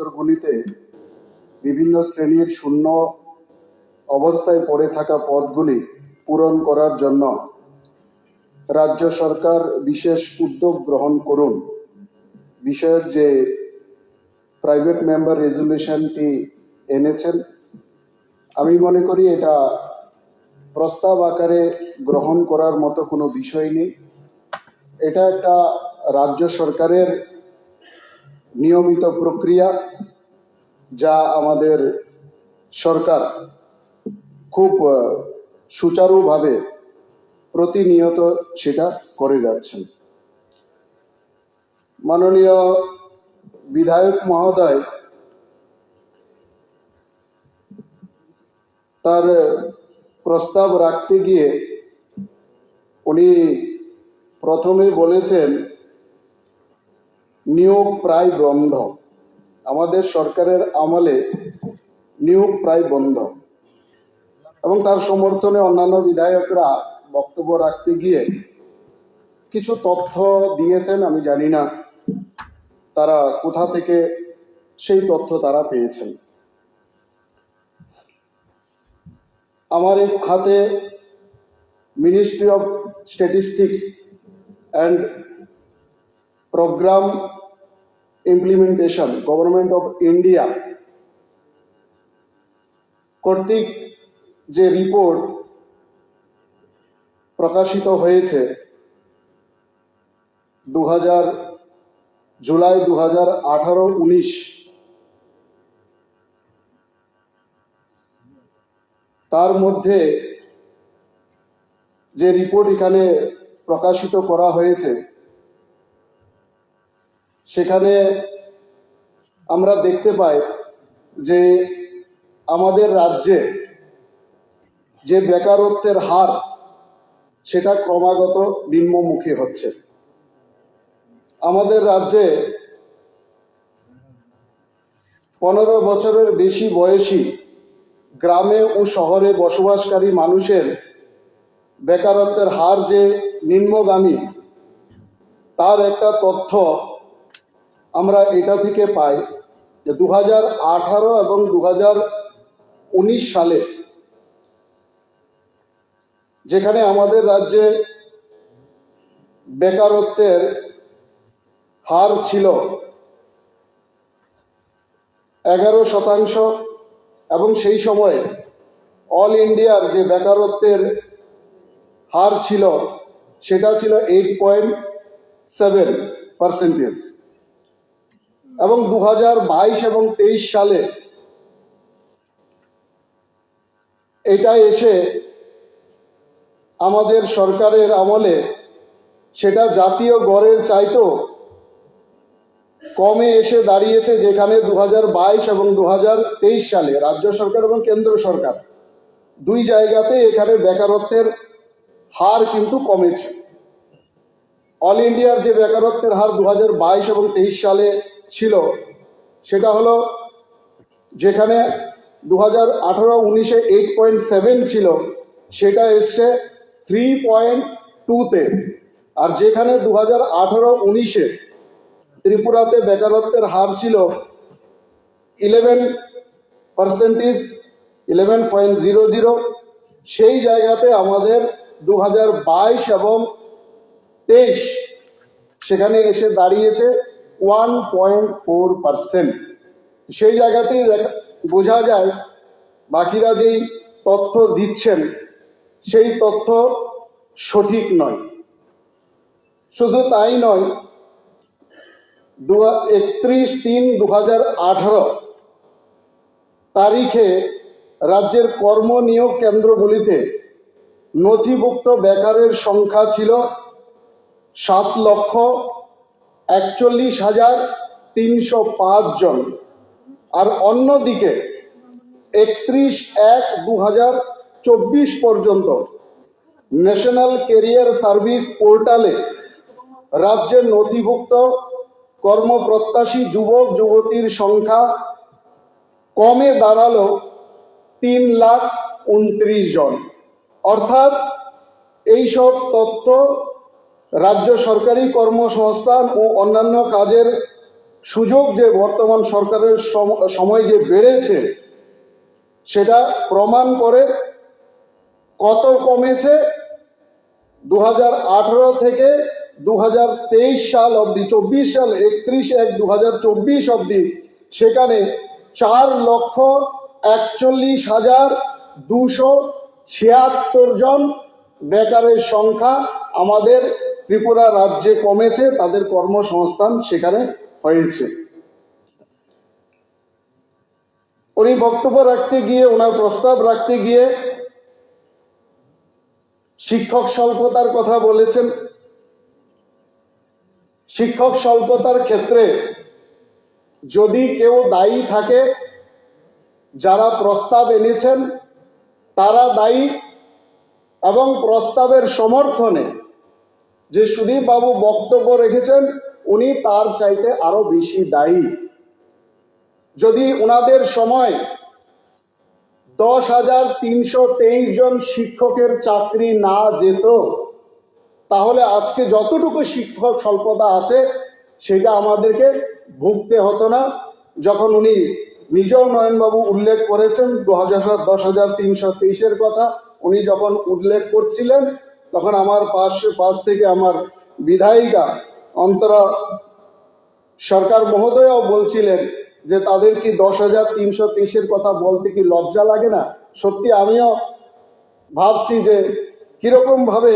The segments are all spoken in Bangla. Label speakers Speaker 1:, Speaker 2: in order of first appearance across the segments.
Speaker 1: দপ্তরগুলিতে বিভিন্ন শ্রেণির শূন্য অবস্থায় পড়ে থাকা পদগুলি পূরণ করার জন্য রাজ্য সরকার বিশেষ উদ্যোগ গ্রহণ করুন। বিষয়ক যে প্রাইভেট মেম্বার রেজুলেশনটি এনেছেন, আমি মনে করি এটা প্রস্তাব আকারে গ্রহণ করার মতো কোনো বিষয় নেই। এটা একটা রাজ্য সরকারের নিয়মিত প্রক্রিয়া যা আমাদের সরকার খুব সুচারুভাবে প্রতিনিয়ত সেটা করে যাচ্ছেন। মাননীয় বিধায়ক মহোদয় তার প্রস্তাব রাখতে গিয়ে উনি প্রথমে বলেছেন নিয়োগ প্রায় বন্ধ। আমাদের সরকারের আমলে নিয়োগ প্রায় বন্ধ। এবং তার সমর্থনে অন্যান্য বিধায়করা বক্তব্য রাখতে গিয়ে কিছু তথ্য দিয়েছেন, আমি জানি না তারা কোথা থেকে সেই তথ্য তারা পেয়েছেন। আমার এক হাতে ministry of statistics and programme implementation government of India কর্তৃক যে রিপোর্ট প্রকাশিত হয়েছে দু হাজার জুলাই দু হাজার আঠারো, উনিশ, তার মধ্যে যে রিপোর্ট এখানে প্রকাশিত করা হয়েছে সেখানে আমরা দেখতে পাই যে আমাদের রাজ্যে যে বেকারত্বের হার, সেটা ক্রমাগত নিম্নমুখী হচ্ছে। আমাদের রাজ্যে পনেরো বছরের বেশি বয়সী গ্রামে ও শহরে বসবাসকারী মানুষের বেকারত্বের হার যে নিম্নগামী, তার একটা তথ্য আমরা এটা থেকে পাই যে দু আঠারো এবং দু উনিশ সালে যেখানে আমাদের রাজ্যে বেকারত্বের হার ছিল এগারো শতাংশ এবং সেই সময়ে অল ইন্ডিয়ার যে বেকারত্বের হার ছিল সেটা ছিল এইট পয়েন্ট সেভেন পার্সেন্টেজ। এবং দু এবং তেইশ সালে এটা এসে আমাদের সরকারের আমলে সেটা জাতীয় গড়ের চাইতো কমে এসে দাঁড়িয়েছে, যেখানে দু এবং দু সালে রাজ্য সরকার এবং কেন্দ্র সরকার দুই জায়গাতে এখানে বেকারত্বের হার কিন্তু কমেছে। অল ইন্ডিয়ার যে বেকারত্বের হার দু এবং তেইশ সালে ছিল, সেটা হলো যেখানে দু হাজার আঠারো উনিশে এইট পয়েন্ট সেভেন ছিল, সেটা এসছে থ্রি পয়েন্ট টুতে আর যেখানে দু হাজার আঠারো উনিশে ত্রিপুরাতে বেকারত্বের হার ছিল eleven percentage eleven point zero zero সেই জায়গাতে আমাদের দু হাজার বাইশ এবং তেইশ সেখানে এসে দাঁড়িয়েছে ওয়ান পয়েন্ট ফোর পার্সেন্ট সেই জায়গাতেই বোঝা যায় বাকিরা যেই তথ্য দিচ্ছেন, সেই তথ্য সঠিক নয়। শুধু তাই নয় দু একত্রিশ তিন দু হাজার আঠারো তারিখে রাজ্যের কর্ম নিয়োগ কেন্দ্রগুলিতে নথিভুক্ত বেকারের সংখ্যা ছিল সাত লক্ষ একচল্লিশ হাজার তিনশো পাঁচ জন। আর অন্যদিকে একত্রিশ এক দু হাজার চব্বিশ পর্যন্ত ন্যাশনাল কেরিয়ার সার্ভিস পোর্টালে রাজ্যের নথিভুক্ত কর্মপ্রত্যাশী যুবক, যুবতীর সংখ্যা কমে দাঁড়াল তিন লাখ উনত্রিশ জন। অর্থাৎ এইসব তথ্য রাজ্য সরকারি কর্মসংস্থান ও অন্যান্য কাজের সুযোগ যে বর্তমান সরকারের সম- সময় যে বেড়েছে, সেটা প্রমাণ করে কত কমেছে দু হাজার আঠেরো থেকে দু হাজার তেইশ সাল অবধি, চব্বিশ সাল, একত্রিশ এক দু চব্বিশ অবধি, সেখানে চার লক্ষ একচল্লিশ হাজার দুশো ছিয়াত্তর জন বেকারের সংখ্যা আমাদের ত্রিপুরা রাজ্যে কমেছে, তাদের কর্মসংস্থান সেখানে হয়েছে। উনি বক্তব্য রাখতে গিয়ে ওনার প্রস্তাব রাখতে গিয়ে শিক্ষক স্বল্পতার কথা বলেছেন। শিক্ষক স্বল্পতার ক্ষেত্রে যদি কেউ দায়ী থাকে, যারা প্রস্তাব এনেছেন, তারা দায়ী এবং প্রস্তাবের সমর্থনে যে সুদীপ বাবু বক্তব্য রেখেছেন, উনি তার চাইতে আরও বেশি দায়ী। যদি ওনাদের সময় দশ হাজার তিনশো তেইশ জন শিক্ষকের চাকরি না যেত, তাহলে আজকে যতটুকু শিক্ষক স্বল্পতা আছে, সেটা আমাদেরকে ভুগতে হতো না। যখন উনি নিজেও নয়নবাবু উল্লেখ করেছেন দু হাজার, দশ হাজার তিনশো তেইশের কথা, উনি যখন উল্লেখ করছিলেন তখন আমার পাশ পাশ থেকে আমার বিধায়িকা অন্তরা সরকার মহোদয়াও বলছিলেন যে তাদের কি দশ হাজার তিনশো তেইশের কথা বলতে কি লজ্জা লাগে না? সত্যি আমিও ভাবছি যে কীরকম ভাবে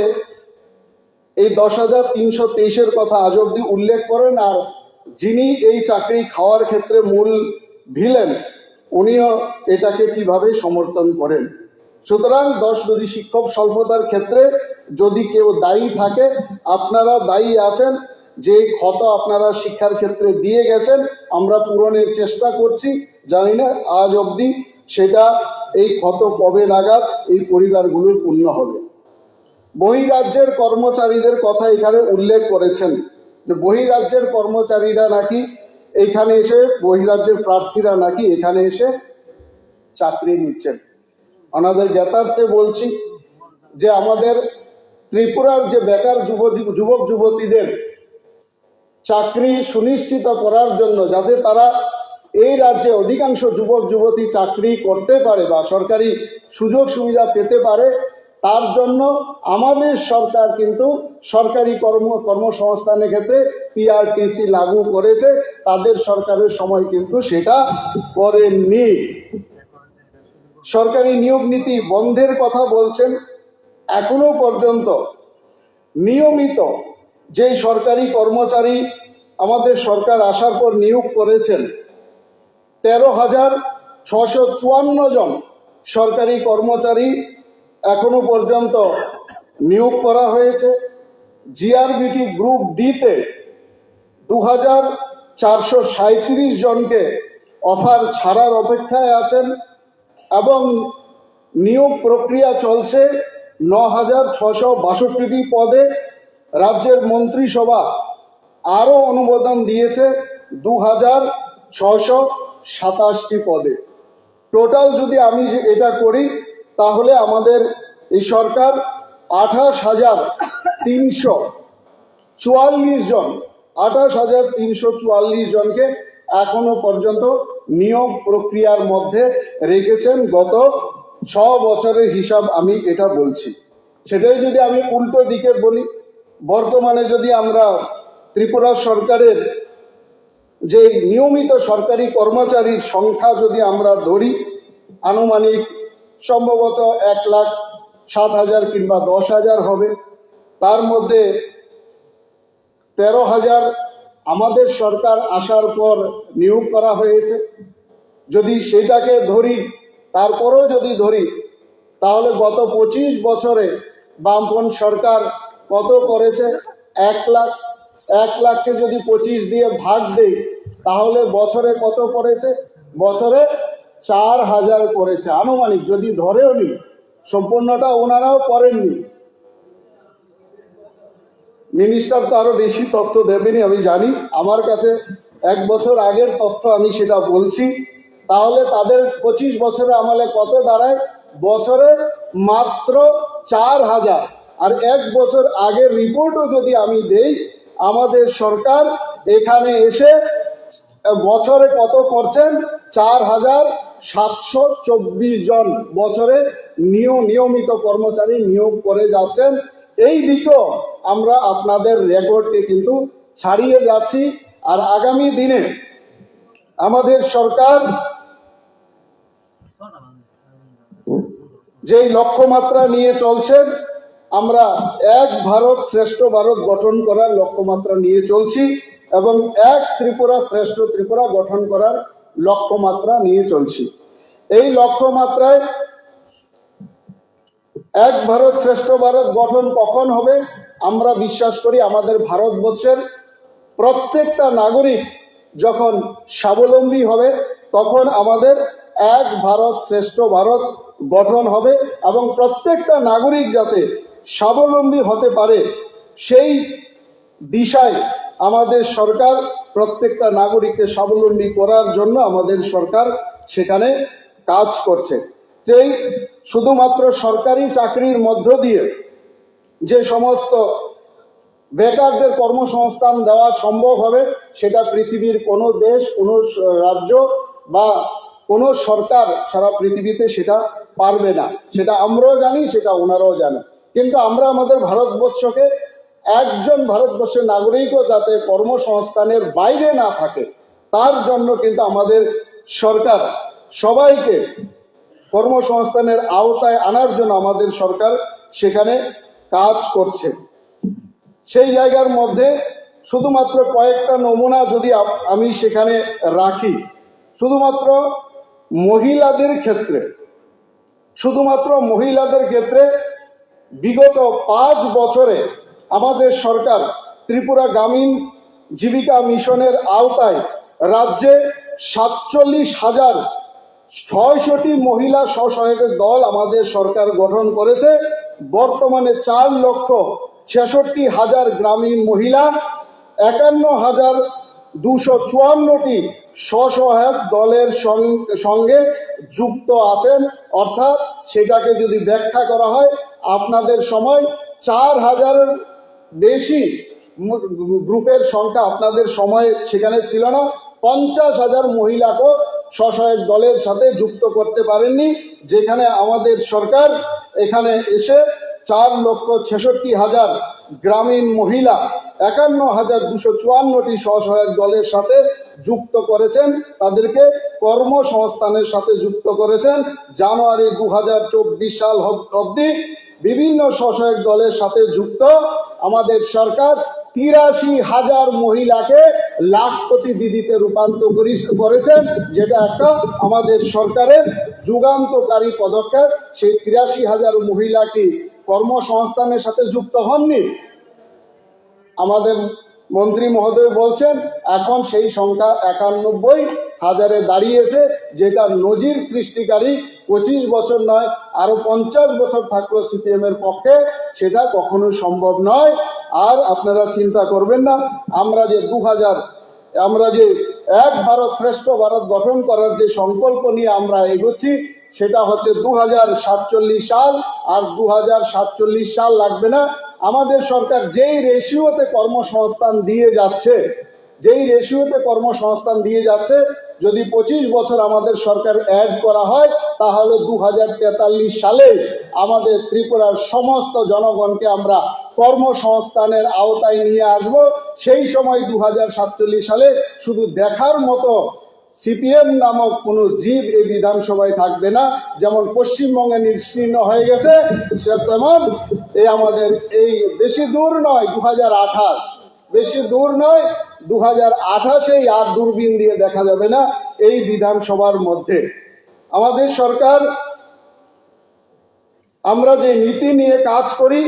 Speaker 1: এই দশ হাজার তিনশো তেইশের কথা আজ অব্দি উল্লেখ করেন আর যিনি এই চাকরি খাওয়ার ক্ষেত্রে মূল ভিলেন, উনিও এটাকে কীভাবে সমর্থন করেন? সুতরাং দশ যদি শিক্ষক স্বল্পতার ক্ষেত্রে যদি কেউ দায়ী থাকে, আপনারা দায়ী আছেন, যে ক্ষত আপনারা শিক্ষার ক্ষেত্রে দিয়ে গেছেন, আমরা পূরণের চেষ্টা করছি, জানি না, আজ অবধি সেটা এই ক্ষত কবে নাগাদ এই পরিবারগুলোর পূর্ণ হবে। বহিরাজ্যের কর্মচারীদের কথা এখানে উল্লেখ করেছেন। বহিরাজ্যের কর্মচারীরা নাকি এখানে এসে, বহিরাজ্যের প্রার্থীরা নাকি এখানে এসে চাকরি নিচ্ছেন। আমাদের জ্ঞাতার্থে বলছি যে আমাদের ত্রিপুরার যে বেকার যুব যুবক যুবতীদের চাকরি সুনিশ্চিত করার জন্য, যাতে তারা এই রাজ্যে অধিকাংশ যুবক যুবতী চাকরি করতে পারে বা সরকারি সুযোগ সুবিধা পেতে পারে, তার জন্য আমাদের সরকার কিন্তু সরকারি কর্ম, কর্মসংস্থানের ক্ষেত্রে পিআরটিসি লাগু করেছে, তাদের সরকারের সময় কিন্তু সেটা করেননি। সরকারি নিয়োগ নীতি বন্ধের কথা বলছেন, এখনও পর্যন্ত নিয়মিত যে সরকারি কর্মচারী আমাদের সরকার আসার পর নিয়োগ করেছেন, তেরো হাজার ছশো চুয়ান্ন জন সরকারি কর্মচারী এখনও পর্যন্ত নিয়োগ করা হয়েছে। জিআরবিটি গ্রুপ ডিতে দু হাজার চারশো সাঁত্রিশ জনকে অফার ছাড়ার অপেক্ষায় আছেন। এবং নিয়োগ প্রক্রিয়া চলছে ন হাজার ছশো বাষট্টিটি পদে। রাজ্যের মন্ত্রিসভা আরও অনুমোদন দিয়েছে দু হাজার ছশো সাতাশটি পদে। টোটাল যদি আমি এটা করি, তাহলে আমাদের এই সরকার আঠাশ হাজার তিনশো চুয়াল্লিশ জন, আঠাশ হাজার তিনশো চুয়াল্লিশ জনকে এখনও পর্যন্ত নিয়োগ প্রক্রিয়ার মধ্যে রেখেছেন গত ছ বছরের হিসাব আমি এটা বলছি। সেটাই যদি আমি উল্টো দিকে বলি, বর্তমানে যদি আমরা ত্রিপুরা সরকারের যে নিয়মিত সরকারি কর্মচারীর সংখ্যা যদি আমরা ধরি, আনুমানিক সম্ভবত এক লাখ সাত হাজার কিংবা দশ হাজার হবে। তার মধ্যে তেরো হাজার আমাদের সরকার আসার পর নিয়োগ করা হয়েছে। যদি সেটাকে ধরি, তারপরেও যদি ধরি, তাহলে গত পঁচিশ বছরে বামপন সরকার কত করেছে? এক লাখ। এক লাখকে যদি পঁচিশ দিয়ে ভাগ দেই, তাহলে বছরে কত করেছে বছরে চার হাজার করেছে আনুমানিক যদি ধরেও নি, সম্পূর্ণটা ওনারাও করেননি। মিনিস্টার তো আরও বেশি তথ্য দেবেনি আমি জানি। আমার কাছে এক বছর আগের তথ্য আমি সেটা বলছি। তাহলে তাদের পঁচিশ বছরে আমলে কত দাঁড়ায়? বছরে মাত্র চার হাজার। আর এক বছর আগের রিপোর্টও যদি আমি দেই, আমাদের সরকার এখানে এসে বছরে কত করছেন চার হাজার সাতশো চব্বিশ জন বছরে নিয় নিয়মিত কর্মচারী নিয়োগ করে যাচ্ছেন। এই দিকেও আমরা আপনাদের রেকর্ডকে কিন্তু ছাড়িয়ে যাচ্ছি। আর আগামী দিনে আমাদের সরকার যেই লক্ষ্যমাত্রা নিয়ে চলছেন আমরা এক ভারত শ্রেষ্ঠ ভারত গঠন করার লক্ষ্যমাত্রা নিয়ে চলছি এবং এক ত্রিপুরা শ্রেষ্ঠ ত্রিপুরা গঠন করার লক্ষ্যমাত্রা নিয়ে চলছি। এই লক্ষ্যমাত্রায় এক ভারত শ্রেষ্ঠ ভারত গঠন কখন হবে? আমরা বিশ্বাস করি আমাদের ভারতবর্ষের প্রত্যেকটা নাগরিক যখন স্বাবলম্বী হবে, তখন আমাদের এক ভারত শ্রেষ্ঠ ভারত গঠন হবে এবং প্রত্যেকটা নাগরিক যাতে স্বাবলম্বী হতে পারে, সেই দিশায় আমাদের সরকার প্রত্যেকটা নাগরিককে স্বাবলম্বী করার জন্য আমাদের সরকার সেখানে কাজ করছে। যেই শুধুমাত্র সরকারি চাকরির মধ্য দিয়ে যে সমস্ত বেকারদের কর্মসংস্থান দেওয়া সম্ভব হবে, সেটা পৃথিবীর কোনো দেশ, কোনো রাজ্য বা কোনো সরকার সারা পৃথিবীতে সেটা পারবে না। সেটা আমরাও জানি, সেটা ওনারাও জানে কিন্তু আমরা আমাদের ভারতবর্ষকে একজন ভারতবর্ষের নাগরিকও যাতে কর্মসংস্থানের বাইরে না থাকে, তার জন্য কিন্তু আমাদের সরকার সবাইকে কর্মসংস্থানের আওতায় আনার জন্য আমাদের সরকার সেখানে কাজ করছে। সেই জায়গার মধ্যে শুধুমাত্র কয়েকটা নমুনা যদি আমি সেখানে রাখি, শুধুমাত্র মহিলাদের ক্ষেত্রে, শুধুমাত্র মহিলাদের ক্ষেত্রে বিগত পাঁচ বছরে আমাদের সরকার ত্রিপুরা গ্রামীণ জীবিকা মিশনের আওতায় রাজ্যে সাতচল্লিশ হাজার ছয়শটি মহিলা স্বসহায়ক দল আমাদের সরকার গঠন করেছে। বর্তমানে চার লক্ষ ছেষট্টি হাজার গ্রামীণ মহিলা, একান্ন হাজার দুশো চুয়ান্নটি স্বসহায়ক দলের সঙ্গে যুক্ত আছেন। অর্থাৎ সেটাকে যদি ব্যাখ্যা করা হয়, আপনাদের সময় চার হাজারের বেশি গ্রুপের সংখ্যা আপনাদের সময় সেখানে ছিল না। পঞ্চাশ হাজার মহিলাকেও স্বসহায়ক দলের সাথে যুক্ত করতে পারেননি। যেখানে আমাদের সরকার এখানে এসে চার লক্ষ ছেষট্টি হাজার গ্রামীণ মহিলা, একান্ন হাজার দুশো চুয়ান্নটি স্বসহায়ক দলের সাথে যুক্ত করেছেন। তাদেরকে কর্মসংস্থানের সাথে যুক্ত করেছেন। জানুয়ারি দু হাজার চব্বিশ সাল অবধি বিভিন্ন স্বসহায়ক দলের সাথে যুক্ত। আমাদের সরকার তিরাশি হাজার মহিলাকে লাখপতি দিদিতে রূপান্তর করেছেন, যেটা একটা আমাদের সরকারের যুগান্তকারী পদক্ষেপ। সেই তিরাশি হাজার মহিলা কি কর্মসংস্থানের সাথে যুক্ত হননি? আমাদের মন্ত্রী মহোদয় বলছেন, এখন সেই সংখ্যা একানব্বই হাজারে দাঁড়িয়েছে, যেটা নজির সৃষ্টিকারী পঁচিশ বছর নয়, আরও পঞ্চাশ বছর থাকল সিপিএম এর পক্ষে, সেটা কখনো সম্ভব নয়। আর আপনারা চিন্তা করবেন না, আমরা যে দু হাজার আমরা যে এক ভারত শ্রেষ্ঠ ভারত গঠন করার যে সংকল্প নিয়ে আমরা এগোচ্ছি, সেটা হচ্ছে দু হাজার সাতচল্লিশ সাল, আর দু হাজার সাতচল্লিশ সাল লাগবে না। আমাদের সরকার যেই রেশিওতে কর্মসংস্থান দিয়ে যাচ্ছে, যেই রেশিওতে কর্মসংস্থান দিয়ে যাচ্ছে, যদি পঁচিশ বছর আমাদের সরকার অ্যাড করা হয়, তাহলে দু হাজার তেতাল্লিশ সালে আমাদের ত্রিপুরার সমস্ত জনগণকে আমরা কর্মসংস্থানের আওতায় নিয়ে আসব। সেই সময় দু সালে শুধু দেখার মতো সিপিএম নামক কোন জীব এই বিধানসভায় থাকবে না। যেমন পশ্চিমবঙ্গে নিশ্চিহ্ন হয়ে গেছে তেমন এই আমাদের এই বেশি দূর নয় দু বেশি দূর নয় দু হাজার আঠাশেই আর দূরবীন দিয়ে দেখা যাবে না এই বিধানসভার মধ্যে। আমাদের সরকার, আমরা যে নীতি নিয়ে কাজ করি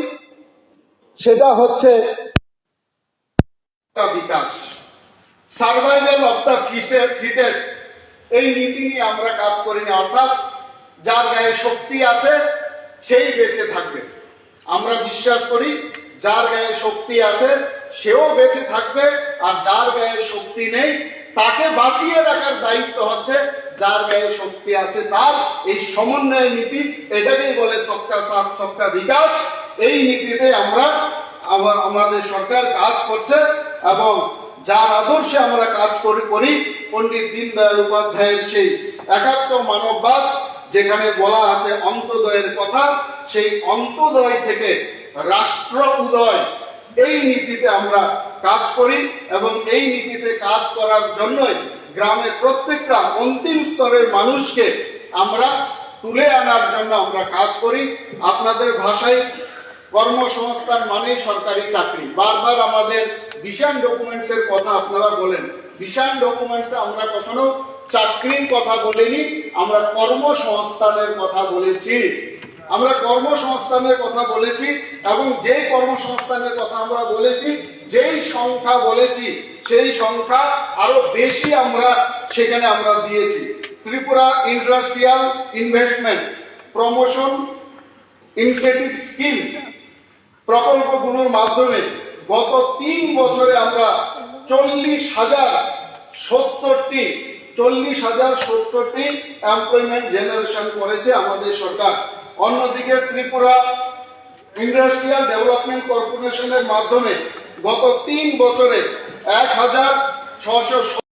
Speaker 1: সেটা হচ্ছে
Speaker 2: বিকাশ। সার্ভাইভাল অফ দ্য এই নীতি নিয়ে আমরা কাজ করি না অর্থাৎ যার গায়ে শক্তি আছে, সেই বেঁচে থাকবে। আমরা বিশ্বাস করি, যার গায়ে শক্তি আছে, সেও বেঁচে থাকবে, আর যার গায়ে শক্তি নেই, তাকে বাঁচিয়ে রাখার দায়িত্ব হচ্ছে, যার গায়ে শক্তি আছে তার এই সমন্বয় নীতি, এটাকেই বলে সবকা সাথ, সবকা বিকাশ। এই নীতিতে আমরা আমাদের সরকার কাজ করছে এবং যার আদর্শে আমরা কাজ করি করি, পণ্ডিত দীনদয়াল উপাধ্যায়ের সেই একাত্ম মানববাদ, যেখানে বলা আছে অন্তদয়ের কথা, সেই অন্তদয় থেকে রাষ্ট্র উদয়। এই নীতিতে আমরা কাজ করি এবং এই নীতিতে কাজ করার জন্যই গ্রামের প্রত্যেকটা অন্তিম স্তরের মানুষকে আমরা তুলে আনার জন্য আমরা কাজ করি। আপনাদের ভাষায় কর্মসংস্থান মানেই সরকারি চাকরি। বারবার আমাদের ভিশন ডকুমেন্টসের কথা আপনারা বলেন। ভিশন ডকুমেন্টসে আমরা কখনো চাকরির কথা বলিনি, আমরা কর্মসংস্থানের কথা বলেছি। আমরা কর্মসংস্থানের কথা বলেছি এবং যে কর্মসংস্থানের কথা আমরা বলেছি, যেই সংখ্যা বলেছি, সেই সংখ্যা আরও বেশি আমরা সেখানে আমরা দিয়েছি। Tripura industrial investment promotion incentive scheme প্রকল্পগুলোর মাধ্যমে গত তিন বছরে আমরা চল্লিশ হাজার সত্তরটি, চল্লিশ হাজার সত্তরটি এমপ্লয়মেন্ট জেনারেশন করেছে আমাদের সরকার। অন্যদিকে ত্রিপুরা ইন্ডাস্ট্রিয়াল ডেভেলপমেন্ট কর্পোরেশনের মাধ্যমে গত তিন বছরে এক হাজার ছশো